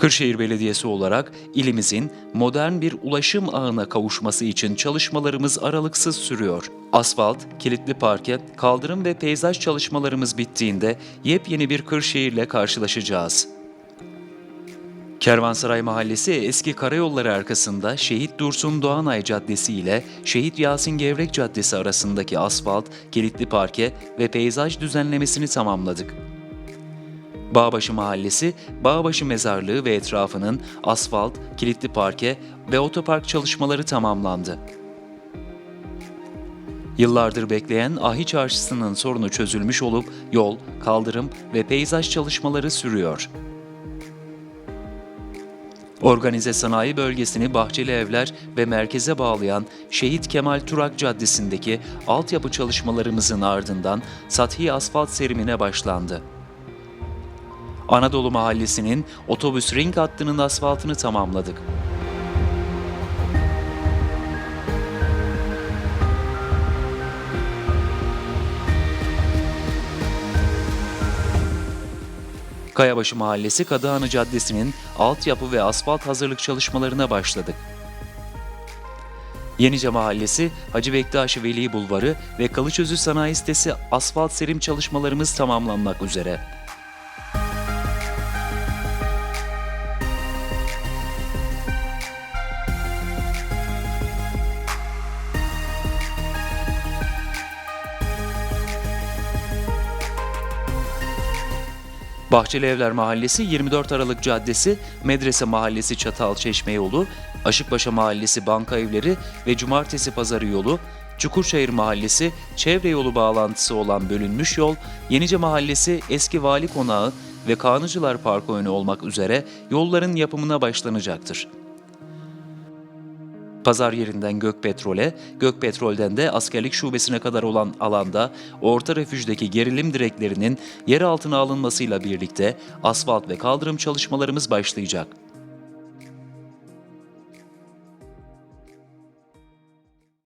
Kırşehir Belediyesi olarak ilimizin modern bir ulaşım ağına kavuşması için çalışmalarımız aralıksız sürüyor. Asfalt, kilitli parke, kaldırım ve peyzaj çalışmalarımız bittiğinde yepyeni bir Kırşehir'le karşılaşacağız. Kervansaray Mahallesi eski karayolları arkasında Şehit Dursun Doğanay Caddesi ile Şehit Yasin Gevrek Caddesi arasındaki asfalt, kilitli parke ve peyzaj düzenlemesini tamamladık. Bağbaşı Mahallesi, Bağbaşı Mezarlığı ve etrafının asfalt, kilitli parke ve otopark çalışmaları tamamlandı. Yıllardır bekleyen Ahi Çarşısı'nın sorunu çözülmüş olup yol, kaldırım ve peyzaj çalışmaları sürüyor. Organize sanayi bölgesini Bahçeli Evler ve merkeze bağlayan Şehit Kemal Turak Caddesi'ndeki altyapı çalışmalarımızın ardından sathi asfalt serimine başlandı. Anadolu Mahallesi'nin otobüs ring hattının asfaltını tamamladık. Kayabaşı Mahallesi Kadıhanı Caddesi'nin altyapı ve asfalt hazırlık çalışmalarına başladık. Yenice Mahallesi, Hacı Bektaşi Veli Bulvarı ve Kılıçözü Sanayi Sitesi asfalt serim çalışmalarımız tamamlanmak üzere. Bahçeli Evler Mahallesi 24 Aralık Caddesi, Medrese Mahallesi Çatalçeşme yolu, Aşıkpaşa Mahallesi Banka Evleri ve Cumartesi Pazarı yolu, Çukurçayır Mahallesi çevre yolu bağlantısı olan bölünmüş yol, Yenice Mahallesi Eski Vali Konağı ve Kanıcılar Parkı önü olmak üzere yolların yapımına başlanacaktır. Pazar yerinden Gökpetrol'e, Gökpetrol'den de askerlik şubesine kadar olan alanda orta refüjdeki gerilim direklerinin yer altına alınmasıyla birlikte asfalt ve kaldırım çalışmalarımız başlayacak.